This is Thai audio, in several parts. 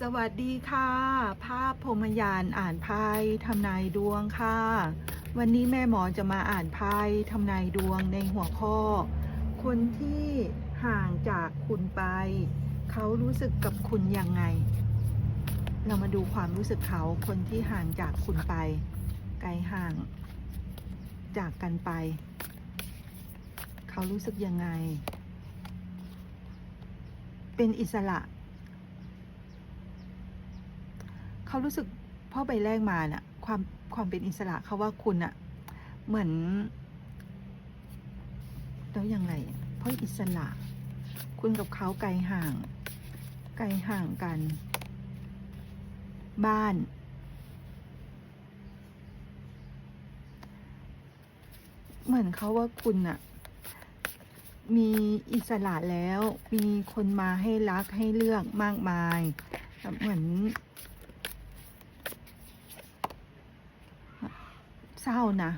สวัสดีค่ะ ภาพพรมยานอ่านไพ่ทำนายดวงค่ะ วันนี้แม่หมอจะมาอ่านไพ่ทำนายดวงในหัวข้อ คนที่ห่างจากคุณไป เขารู้สึกกับคุณยังไง เรามาดูความรู้สึกเขาคนที่ห่างจากคุณไป ไกลห่าง จากกันไป เขารู้สึกยังไง เป็นอิสระ เขารู้สึกพ่อใบแรกมาน่ะความความเป็นอิสระเขาว่าคุณอะเหมือนแล้วอยังไงอะเพราะอิสระ คุณกับเขาไกลห่าง ไกลห่างกัน บ้าน เหมือนเขาว่าคุณอะมีอิสระแล้ว มีคนมาให้รักให้เลือกมากมาย เหมือน เศร้านะ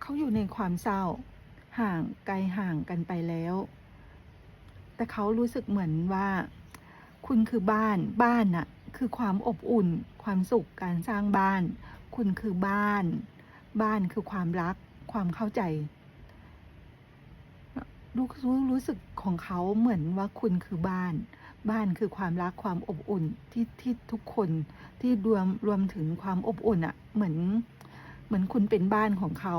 เขาอยู่ในความเศร้า ห่างไกลห่างกันไปแล้ว แต่เขารู้สึกเหมือนว่า คุณคือบ้านบ้านน่ะ คือความอบอุ่น ความสุขการสร้างบ้าน คุณคือบ้าน บ้านคือความรัก ความเข้าใจรู้รู้รู้สึกของเขาเหมือนว่าคุณคือบ้าน บ้านคือความรักความอบอุ่นที่ที่ทุกคนที่รวมรวมถึงความอบอุ่นอะ่ะเหมือนเหมือนคุณเป็นบ้านของเขา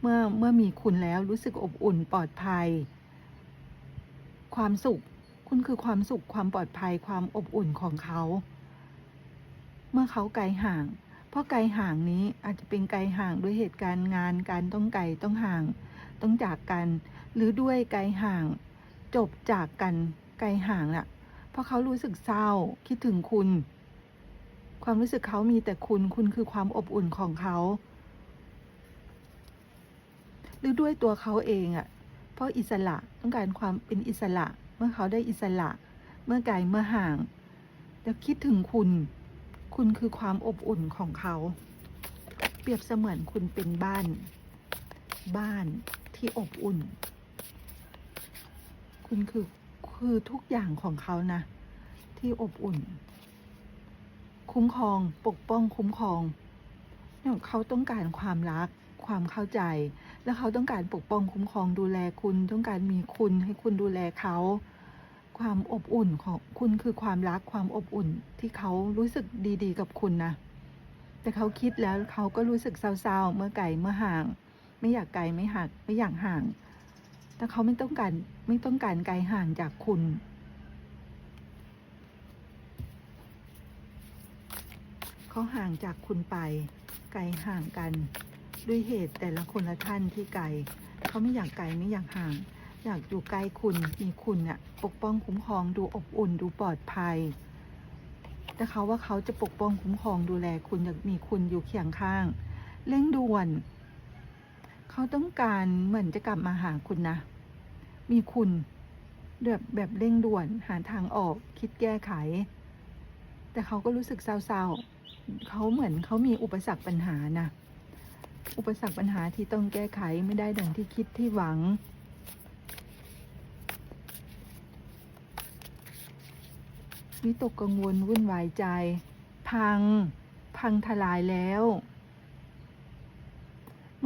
เมื่อเมื่อมีคุณแล้วรู้สึกอบอุ่นปลอดภัย ความสุข คุณคือความสุขความปลอดภัยความอบอุ่นของเขา เมื่อเขาไกลห่าง เพราะไกลห่างนี้อาจจะเป็นไกลห่างด้วยเหตุการณ์งานการต้องไกลต้องห่าง ต้องจากกัน หรือด้วยไกลห่าง จบจากกันไกลห่างน่ะ เพราะเขารู้สึกเศร้าคิดถึงคุณ ความรู้สึกเขามีแต่คุณคุณคือความอบอุ่นของเขาหรือด้วยตัวเขาเองอะ่ะ เพราะอิสระต้องการความเป็นอิสระเมื่อเขาได้อิสระเมื่อไกลเมื่อห่างแล้วคิดถึงคุณ คุณคือความอบอุ่นของเขา เปรียบเสมือนคุณเป็นบ้าน บ้านที่อบอุ่น คุณคือ คือทุกอย่างของเขานะ ที่อบอุ่น คุ้มครองปกป้องคุ้มครองเนี่ยเขาต้องการความรักความเข้าใจ แล้วเขาต้องการปกป้องคุ้มครองดูแลคุณ ต้องการมีคุณให้คุณดูแลเขาความอบอุ่นของคุณคือความรักความอบอุ่นที่เขารู้สึกดีๆ กับคุณนะ แต่เขาคิดแล้วเขาก็รู้สึกเศร้าๆ เมื่อไกลเมื่อห่าง ไม่อยากไกลไม่หักไม่อยากห่าง แต่เขาไม่ต้องการไม่ต้องการไกลห่างจากคุณ เขาห่างจากคุณไป ไกลห่างกัน ด้วยเหตุแต่ละคนละท่านที่ไกลเขาไม่อยากไกลไม่อยากห่าง อยากอยู่ใกล้คุณมีคุณเนี่ยปกป้องคุ้มครองดูอบอุ่นดูปลอดภัย แต่เขาว่าเขาจะปกป้องคุ้มครองดูแลคุณอยากมีคุณอยู่เคียงข้าง เร่งด่วน เขาต้องการเหมือนจะกลับมาหาคุณนะ มีคุณแบบแบบเร่งด่วนหาทางออกคิดแก้ไข แต่เขาก็รู้สึกเศร้าๆเขาเหมือนเขามีอุปสรรคปัญหานะอุปสรรคปัญหาที่ต้องแก้ไขไม่ได้ดังที่คิดที่หวัง วิตกกังวลวุ่นวายใจ พัง พังทลายแล้ว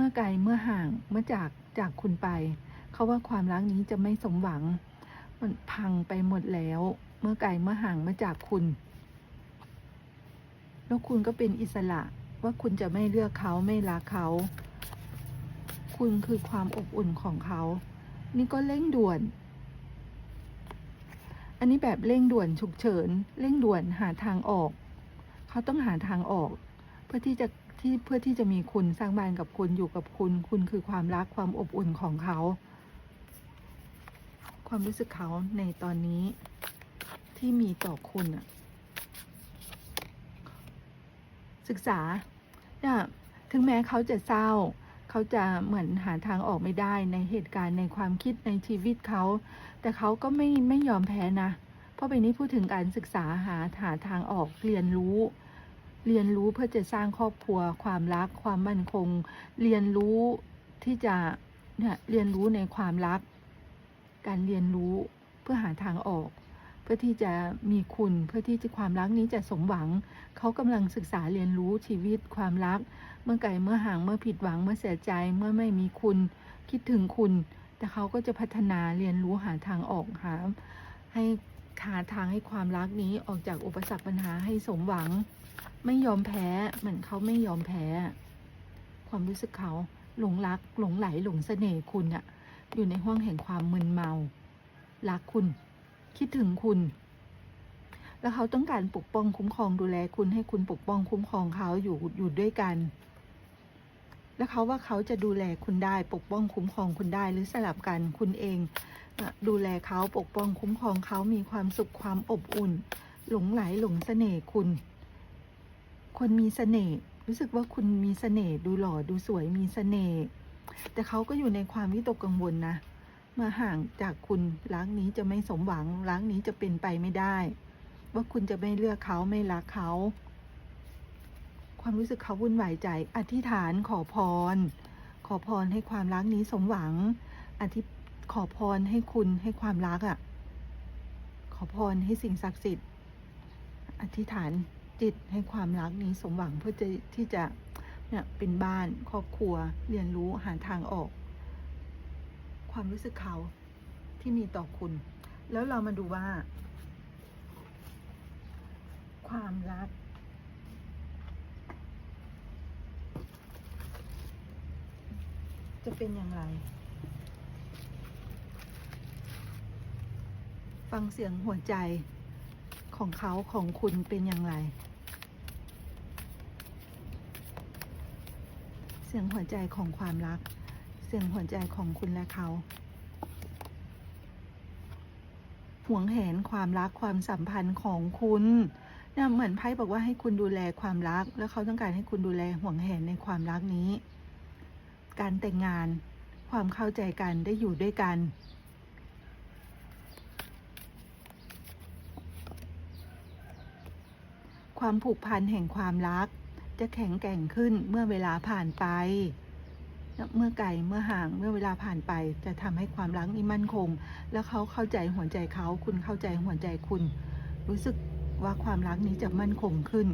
มื่อไกลเมื่อห่างเมื่อจากจากคุณไป เขาว่าความรักนี้จะไม่สมหวัง มันพังไปหมดแล้ว เมื่อไกลเมื่อห่างเมื่อจากคุณ แล้วคุณก็เป็นอิสระว่าคุณจะไม่เลือกเขาไม่รักเขา คุณคือความอบอุ่นของเขา นี่ก็เร่งด่วน อันนี้แบบเร่งด่วนฉุกเฉิน เร่งด่วนหาทางออก เขาต้องหาทางออก เพื่อที่จะ ที่เพื่อที่จะมีคุณสร้างบ้านกับคุณอยู่กับคุณ คุณคือความรักความอบอุ่นของเขา ความรู้สึกเขาในตอนนี้ที่มีต่อคุณอะศึกษาเนี่ยถึงแม้เขาจะเศร้า เขาจะเหมือนหาทางออกไม่ได้ในเหตุการณ์ในความคิดในชีวิตเขา แต่เขาก็ไม่ไม่ยอมแพ้นะ เพราะไปนี้พูดถึงการศึกษาหาหาทางออกเรียนรู้ เรียนรู้เพื่อจะสร้างครอบครัว ความรัก ความมั่นคง เรียนรู้ที่จะเนี่ยเรียนรู้ในความรัก การเรียนรู้เพื่อหาทางออก เพื่อที่จะมีคุณเพื่อที่จะความรักนี้จะสมหวัง เขากำลังศึกษาเรียนรู้ชีวิตความรัก เมื่อไก่เมื่อห่างเมื่อผิดหวังเมื่อเสียใจเมื่อไม่มีคุณ คิดถึงคุณ แต่เขาก็จะพัฒนาเรียนรู้หาทางออกหาให้หาทางให้ความรักนี้ออกจากอุปสรรคปัญหาให้สมหวัง ไม่ยอมแพ้เหมือนเขาไม่ยอมแพ้ ความรู้สึกเขาหลงรัก หลงไหลหลงเสน่ห์คุณอะอยู่ในห้วงแห่งความมึนเมารักคุณ คิดถึงคุณ แล้วเขาต้องการปกป้องคุ้มครองดูแลคุณให้คุณปกป้องคุ้มครองเขาอยู่อยู่ด้วยกัน แล้วเขาว่าเขาจะดูแลคุณได้ปกป้องคุ้มครองคุณได้หรือสลับกันคุณเองดูแลเขาปกป้องคุ้มครองเขามีความสุขความอบอุ่น หลงไหลหลงเสน่ห์คุณ คนมีเสน่ห์รู้สึกว่าคุณมีเสน่ห์ดูหล่อดูสวยมีเสน่ห์แต่เขาก็อยู่ในความวิตกกังวลนะมื่อห่างจากคุณรักนี้จะไม่สมหวังรักนี้จะเป็นไปไม่ได้ ว่าคุณจะไม่เลือกเขาไม่รักเขา ความรู้สึกเขาวุ่นวายใจ อธิษฐานขอพร ขอพรให้ความรักนี้สมหวัง อธิขอพรให้คุณให้ความรักอะ่ะ ขอพรให้สิ่งศักดิ์สิทธิ์ อธิษฐาน จิตให้ความรักนี้สมหวังเพื่อจะที่จะเนี่ยเป็นบ้านครอบครัวเรียนรู้หาทางออก ความรู้สึกเขาที่มีต่อคุณ แล้วเรามาดูว่า ความรัก จะเป็นอย่างไร ฟังเสียงหัวใจ ของเขาของคุณเป็นอย่างไร เสียงหัวใจของความรัก เสียงหัวใจของคุณและเขาห่วงแหนความรักความสัมพันธ์ของคุณเนี่ยเหมือนไพ่บอกว่าให้คุณดูแลความรัก แล้วเขาต้องการให้คุณดูแลห่วงแหนในความรักนี้ การแต่งงาน ความเข้าใจกันได้อยู่ด้วยกัน ความผูกพันแห่งความรัก จะแข็งแกร่งขึ้นเมื่อเวลาผ่านไป เมื่อไกลเมื่อห่างเมื่อเวลาผ่านไป จะทำให้ความรักนี้มั่นคง แล้วเขาเข้าใจหัวใจเขาคุณเข้าใจหัวใจคุณ รู้สึกว่าความรักนี้จะมั่นคงขึ้น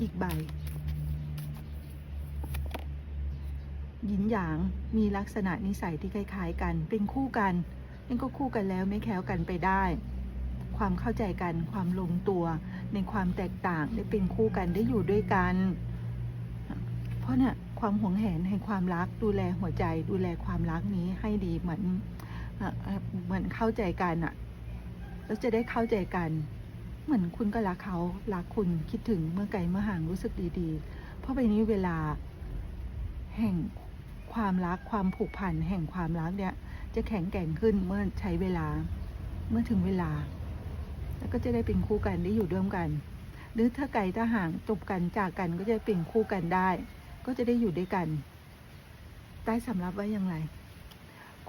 อีกใบหยินหยางมีลักษณะนิสัยที่คล้าย ๆ กัน เป็นคู่กันนั่นก็คู่กันแล้วไม่แคล้วกันไปได้ ความเข้าใจกันความลงตัว ในความแตกต่างได้เป็นคู่กันได้อยู่ด้วยกัน เพราะเนี่ยความหวงแหนแห่งความรักดูแลหัวใจดูแลความรักนี้ให้ดีเหมือนเอ่อเอ่อเหมือนเข้าใจกันอะแล้วจะได้เข้าใจกัน เหมือนคุณก็รักเขารักคุณคิดถึงเมื่อไกลเมื่อห่างรู้สึกดีๆ เพราะไปนี้เวลาแห่งความรักความผูกพันแห่งความรักเนี่ย จะแข็งแกร่งขึ้นเมื่อใช้เวลาเมื่อถึงเวลา แล้วก็จะได้เป็นคู่กันได้อยู่ร่วมกัน หรือถ้าไกลถ้าห่างจบกันจากกันก็จะเป็นคู่กันได้ ก็จะได้อยู่ด้วยกัน ใต้สำรับว่าอย่างไร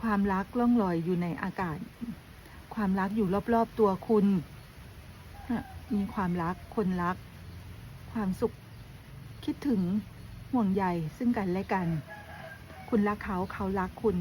ความรักล่องลอยอยู่ในอากาศ ความรักอยู่รอบๆตัวคุณ มีความรักคนรัก ความสุขคิดถึงห่วงใยซึ่งกันและกัน คุณรักเขาเขารักคุณ